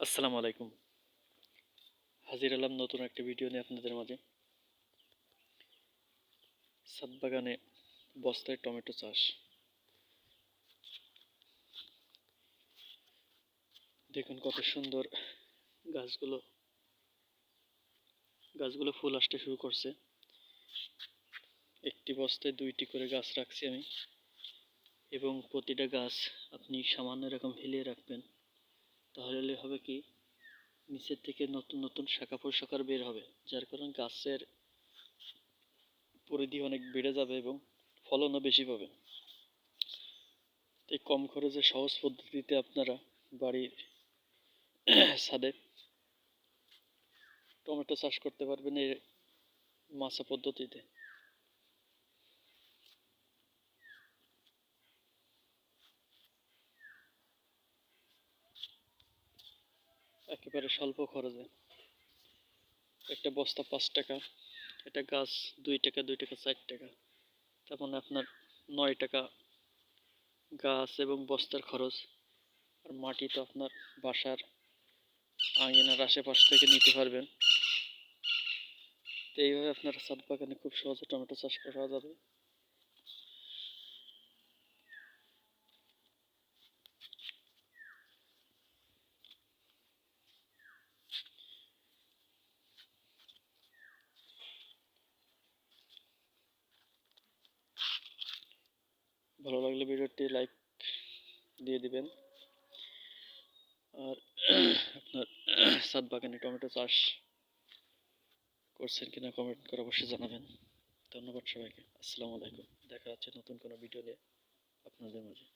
আসসালামু আলাইকুম। হাজির আলাম নতুন একটা ভিডিও নিয়ে আপনাদের মাঝে। ছাদ বাগানে বস্তায় টমেটো চাষ। দেখুন কত সুন্দর গাছগুলো। গাছগুলো ফুল আসতে শুরু করছে। একটি বস্তায় দুইটি করে গাছ রাখছি আমি। এবং প্রতিটা গাছ আপনি সামান্য এরকম হিলিয়ে রাখবেন। তাহলে হবে কি? নিচের থেকে নতুন নতুন শাখা প্রশাখার বের হবে, যার কারণে গাছের পরিধি অনেক বেড়ে যাবে এবং ফলনও বেশি পাবেন এই কম খরচে সহজ পদ্ধতিতে আপনারা বাড়ির ছাদে টমেটো চাষ করতে পারবেন এই মাছা পদ্ধতিতে। একেবারে স্বল্প খরচে। একটা বস্তা পাঁচ টাকা, একটা গাছ দুই টাকা দুই টাকা, চার টাকা। তার মানে আপনার নয় টাকা গাছ এবং বস্তার খরচ। আর মাটি তো আপনার বাসার আঙিনার আশেপাশ থেকে নিতে পারবেন। তো এইভাবে আপনার ছাদ বাগানে খুব সহজে টমেটো চাষ করা যাবে। ভালো লাগলে ভিডিওটি লাইক দিয়ে দিবেন। আর আপনার ছাদ বাগানে টমেটো চাষ করছেন কিনা কমেন্ট করে অবশ্যই জানাবেন। ধন্যবাদ সবাইকে। আসসালামু আলাইকুম। দেখা হচ্ছে নতুন কোনো ভিডিও নিয়ে আপনাদের মাঝে।